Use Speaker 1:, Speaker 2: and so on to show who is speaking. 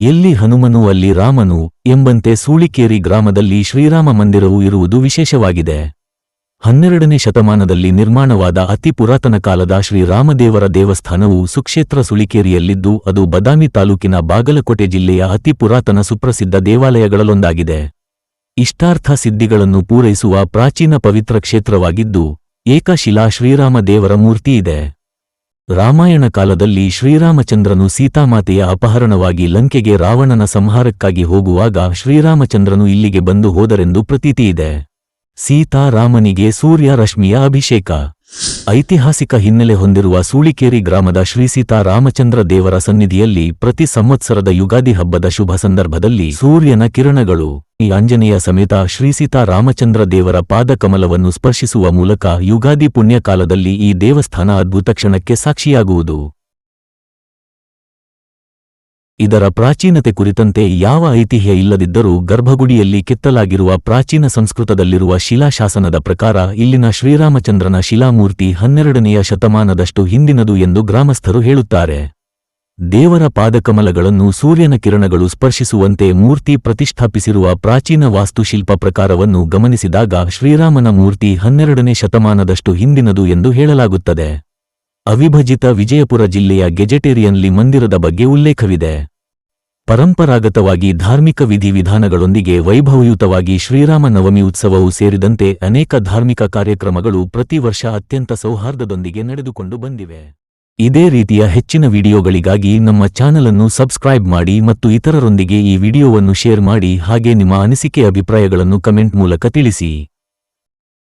Speaker 1: ಎಲ್ಲಿ ಹನುಮನು, ಅಲ್ಲಿ ರಾಮನು ಎಂಬಂತೆ ಸೂಳಿಕೇರಿ ಗ್ರಾಮದಲ್ಲಿ ಶ್ರೀರಾಮ ಮಂದಿರವು ಇರುವುದು ವಿಶೇಷವಾಗಿದೆ. ಹನ್ನೆರಡನೇ ಶತಮಾನದಲ್ಲಿ ನಿರ್ಮಾಣವಾದ ಅತಿ ಪುರಾತನ ಕಾಲದ ಶ್ರೀರಾಮದೇವರ ದೇವಸ್ಥಾನವು ಸುಕ್ಷೇತ್ರ ಸುಳಿಕೇರಿಯಲ್ಲಿದ್ದು, ಅದು ಬದಾಮಿ ತಾಲೂಕಿನ ಬಾಗಲಕೋಟೆ ಜಿಲ್ಲೆಯ ಅತಿ ಪುರಾತನ ಸುಪ್ರಸಿದ್ಧ ದೇವಾಲಯಗಳಲ್ಲೊಂದಾಗಿದೆ. ಇಷ್ಟಾರ್ಥ ಸಿದ್ಧಿಗಳನ್ನು ಪೂರೈಸುವ ಪ್ರಾಚೀನ ಪವಿತ್ರ ಕ್ಷೇತ್ರವಾಗಿದ್ದು ಏಕಶಿಲಾ ಶ್ರೀರಾಮ ದೇವರ ಮೂರ್ತಿಯಿದೆ ರಾಮಾಯಣ ಕಾಲದಲ್ಲಿ ಶ್ರೀರಾಮಚಂದ್ರನು ಸೀತಾಮಾತೆಯ ಅಪಹರಣವಾಗಿ ಲಂಕೆಗೆ ರಾವಣನ ಸಂಹಾರಕ್ಕಾಗಿ ಹೋಗುವಾಗ ಶ್ರೀರಾಮಚಂದ್ರನು ಇಲ್ಲಿಗೆ ಬಂದು ಹೋದರೆಂದು ಪ್ರತೀತಿಯಿದೆ ಸೀತಾರಾಮನಿಗೆ ಸೂರ್ಯ ರಶ್ಮಿಯ ಅಭಿಷೇಕ. ಐತಿಹಾಸಿಕ ಹಿನ್ನೆಲೆ ಹೊಂದಿರುವ ಸೂಳಿಕೇರಿ ಗ್ರಾಮದ ಶ್ರೀ ಸೀತಾರಾಮಚಂದ್ರ ದೇವರ ಸನ್ನಿಧಿಯಲ್ಲಿ ಪ್ರತಿ ಸಂವತ್ಸರದ ಯುಗಾದಿ ಹಬ್ಬದ ಶುಭ ಸಂದರ್ಭದಲ್ಲಿ ಸೂರ್ಯನ ಕಿರಣಗಳು. ಈ ಆಂಜನೇಯ ಸಮೇತ ಶ್ರೀ ಸೀತಾ ರಾಮಚಂದ್ರ ದೇವರ ಪಾದಕಮಲವನ್ನು ಸ್ಪರ್ಶಿಸುವ ಮೂಲಕ ಯುಗಾದಿ ಪುಣ್ಯಕಾಲದಲ್ಲಿ ಈ ದೇವಸ್ಥಾನ ಅದ್ಭುತ ಕ್ಷಣಕ್ಕೆ ಸಾಕ್ಷಿಯಾಗುವುದು. ಇದರ ಪ್ರಾಚೀನತೆ ಕುರಿತಂತೆ ಯಾವ ಐತಿಹ್ಯ ಇಲ್ಲದಿದ್ದರೂ ಗರ್ಭಗುಡಿಯಲ್ಲಿ ಕೆತ್ತಲಾಗಿರುವ ಪ್ರಾಚೀನ ಸಂಸ್ಕೃತದಲ್ಲಿರುವ ಶಿಲಾಶಾಸನದ ಪ್ರಕಾರ ಇಲ್ಲಿನ ಶ್ರೀರಾಮಚಂದ್ರನ ಶಿಲಾಮೂರ್ತಿ ಹನ್ನೆರಡನೆಯ ಶತಮಾನದಷ್ಟು ಹಿಂದಿನದು ಎಂದು ಗ್ರಾಮಸ್ಥರು ಹೇಳುತ್ತಾರೆ. ದೇವರ ಪಾದಕಮಲಗಳನ್ನು ಸೂರ್ಯನ ಕಿರಣಗಳು ಸ್ಪರ್ಶಿಸುವಂತೆ ಮೂರ್ತಿ ಪ್ರತಿಷ್ಠಾಪಿಸಿರುವ ಪ್ರಾಚೀನ ವಾಸ್ತುಶಿಲ್ಪ ಪ್ರಕಾರವನ್ನು ಗಮನಿಸಿದಾಗ ಶ್ರೀರಾಮನ ಮೂರ್ತಿ ಹನ್ನೆರಡನೇ ಶತಮಾನದಷ್ಟು ಹಿಂದಿನದು ಎಂದು ಹೇಳಲಾಗುತ್ತದೆ. ಅವಿಭಜಿತ ವಿಜಯಪುರ ಜಿಲ್ಲೆಯ ಗೆಜೆಟೇರಿಯನ್ಲಿ ಮಂದಿರದ ಬಗ್ಗೆ ಉಲ್ಲೇಖವಿದೆ. ಪರಂಪರಾಗತವಾಗಿ ಧಾರ್ಮಿಕ ವಿಧಿವಿಧಾನಗಳೊಂದಿಗೆ ವೈಭವಯುತವಾಗಿ ಶ್ರೀರಾಮ ನವಮಿ ಉತ್ಸವವು ಸೇರಿದಂತೆ ಅನೇಕ ಧಾರ್ಮಿಕ ಕಾರ್ಯಕ್ರಮಗಳು ಪ್ರತಿ ವರ್ಷ ಅತ್ಯಂತ ಸೌಹಾರ್ದದೊಂದಿಗೆ ನಡೆದುಕೊಂಡು ಬಂದಿವೆ. ಇದೇ ರೀತಿಯ ಹೆಚ್ಚಿನ ವಿಡಿಯೋಗಳಿಗಾಗಿ ನಮ್ಮ ಚಾನಲನ್ನು ಸಬ್ಸ್ಕ್ರೈಬ್ ಮಾಡಿ ಮತ್ತು ಇತರರೊಂದಿಗೆ ಈ ವಿಡಿಯೋವನ್ನು ಶೇರ್ ಮಾಡಿ ಹಾಗೆ ನಿಮ್ಮ ಅನಿಸಿಕೆ ಅಭಿಪ್ರಾಯಗಳನ್ನು ಕಮೆಂಟ್ ಮೂಲಕ ತಿಳಿಸಿ.